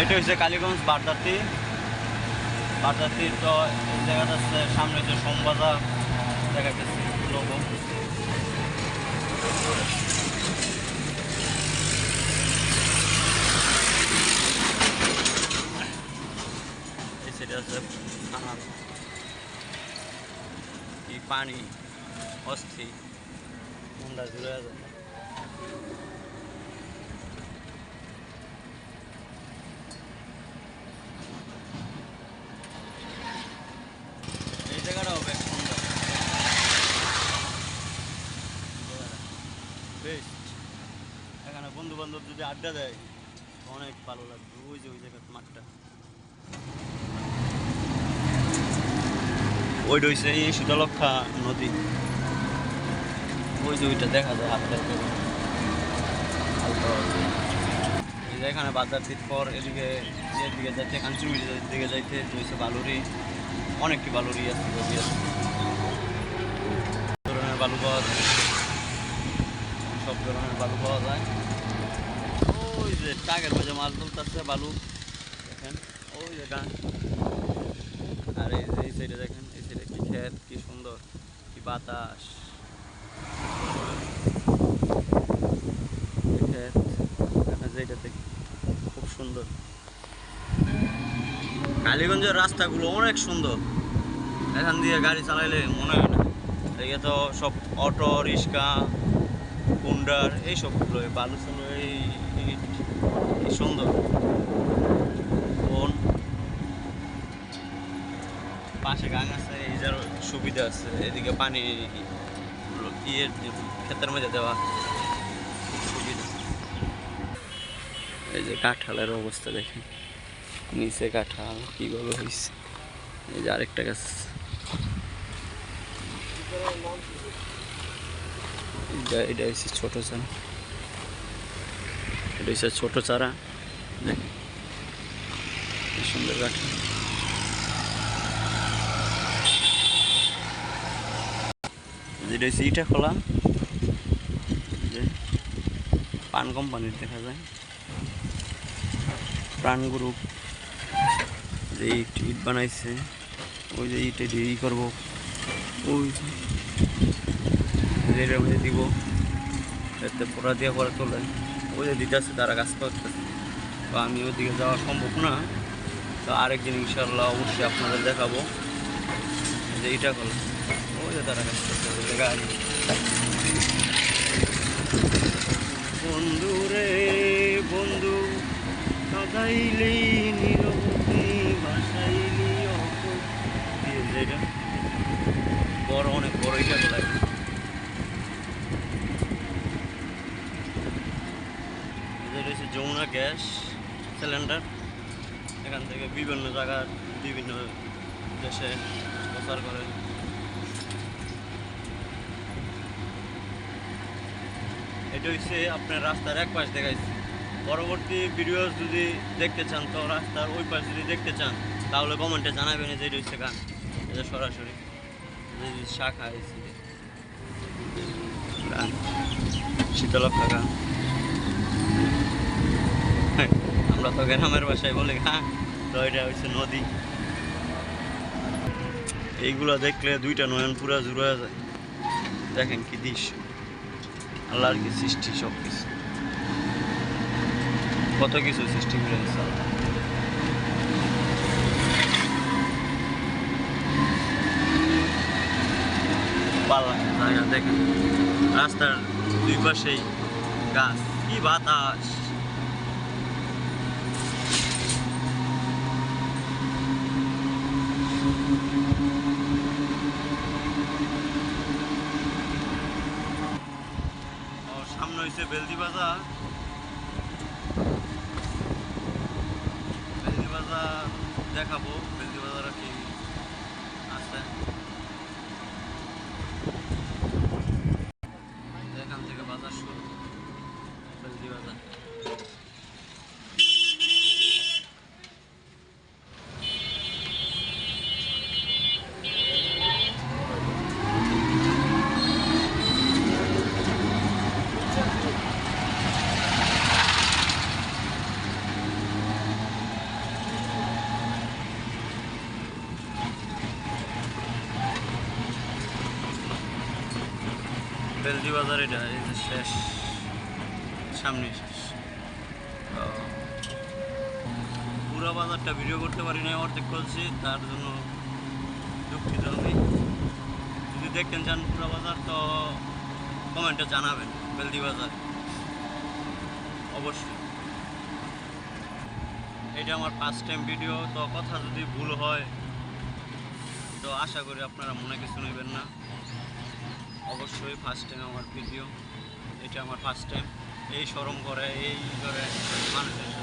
এটা হচ্ছে কালীগঞ্জ বারদাতি বারদাতির তো জায়গাটা হচ্ছে সামনে যে সোমবাজার। আছে এই পানি অস্থির মনটা জুড়ে যায় এই জায়গাটাও বেশ সুন্দর বেশ এখানে বন্ধু বান্ধব যদি আড্ডা দেয়, অনেক ভালো লাগবে। ওই যে, ওই জায়গার মাঠটা। ওইটা হচ্ছে এই শীতলক্ষা নদী। ওই যে, ওইটা দেখা যায় হাতটা এখানে বাজার দিক পর এদিকে ইয়ের দিকে যাচ্ছে কাঞ্চনগিরি দিকে যাইতে হচ্ছে বালুরি। অনেকটি বালুরি আছে। ধরনের বালু পাওয়া যায়। সব ধরনের বালু পাওয়া যায়। ওই যে টাকের মাঝে মাছ তুলতেছে বালু। দেখেন, ওই যে গান আর এই যে এই সাইডে দেখেন, এই সাইডে কি ক্ষেত, কি সুন্দর, কি বাতাস। ক্ষেত যেটাতে খুব সুন্দর। কালীগঞ্জের রাস্তাগুলো অনেক সুন্দর। এখান দিয়ে গাড়ি চালাইলে মনে হয় না। এদিকে তো সব অটো, রিক্সা কুন্ডার এই সবগুলো এই কি সুন্দর। পাশে গান আছে, এই যার সুবিধা আছে, এদিকে পানি ইয়ের ক্ষেতের মধ্যে দেওয়া সুবিধা। এই যে কাঁঠালের অবস্থা দেখেন। নিচে কাঁঠাল কীভাবে হয়েছে এই যে আরেকটা গাছ এটা- হচ্ছে ছোট চারা এটা হচ্ছে ছোট চারা। সুন্দর কাঁঠাল যেটা হচ্ছে ইটা খোলা যে পান কোম্পানির দেখা যায়। প্রাণ গ্রুপ যে ইট ইট বানাইছে। ওই যে ইটে ই করব। ওই যে। দিব। এতে পোড়া দিয়ে পরে তোলে ওই যে দিতে আছে তারা কাজ করতেছে তো আমি ওদিকে যাওয়া সম্ভব না। তো আরেকদিন ইনশাল্লাহ অবশ্যই আপনাদের দেখাবো। যে এইটা করল ওই যে তারা কাজ করতেছে গাড়ি বন্ধু রে, বন্ধু কাদাইলি নিরবতি ভাসাইলি অপর। দিয়ে যে এটা বড় অনেক বড় এটা লাগে এটা রয়েছে যমুনা গ্যাস সিলিন্ডার, এখান থেকে বিভিন্ন জায়গার বিভিন্ন দেশে প্রচার করে। এটা হচ্ছে আপনার রাস্তার এক পাশ দেখাইছে। পরবর্তী ভিডিও যদি দেখতে চান, তো রাস্তার ওই পাশ যদি দেখতে চান, তাহলে কমেন্টে জানাবেন যে এটা হচ্ছে গান এটা সরাসরি। শাখা হয়েছে শীতলক্ষা গান হ্যাঁ, আমরা তো গ্রামের বাসায় বলি হ্যাঁ তো এটা হচ্ছে নদী। এইগুলো দেখলে দুইটা নয়ন পুরা জুড়ে যায়। দেখেন কি দৃশ্য। আল্লাহর কি সৃষ্টি সব কিছু কত কিছু সৃষ্টি করে আল্লাহ। ভালো দেখেন। রাস্তার দুই পাশেই গাছ। কি বাতাস। হয়েছে বেলদি বাজার। বেলদি বাজার দেখাবো, বেলদি বাজার কি আছে। এখান থেকে বাজার শুরু, বেলদি বাজার। বেলদি বাজার, এটা এই যে শেষ সামনে শেষ। পুরো বাজারটা ভিডিও করতে পারি না অর্ধেক করছি, তার জন্য দুঃখিত আমি। যদি দেখতেন চান পুরো বাজার, তো কমেন্টে জানাবেন বেলদি বাজার। অবশ্যই। এটা আমার ফার্স্ট টাইম ভিডিও তো কথা যদি ভুল হয়, তো আশা করি আপনারা মনে কিছু নেবেন না। অবশ্যই ফার্স্ট টাইম আমার ভিডিও এটা আমার ফার্স্ট টাইম এই শরম করে, এই করে মানুষের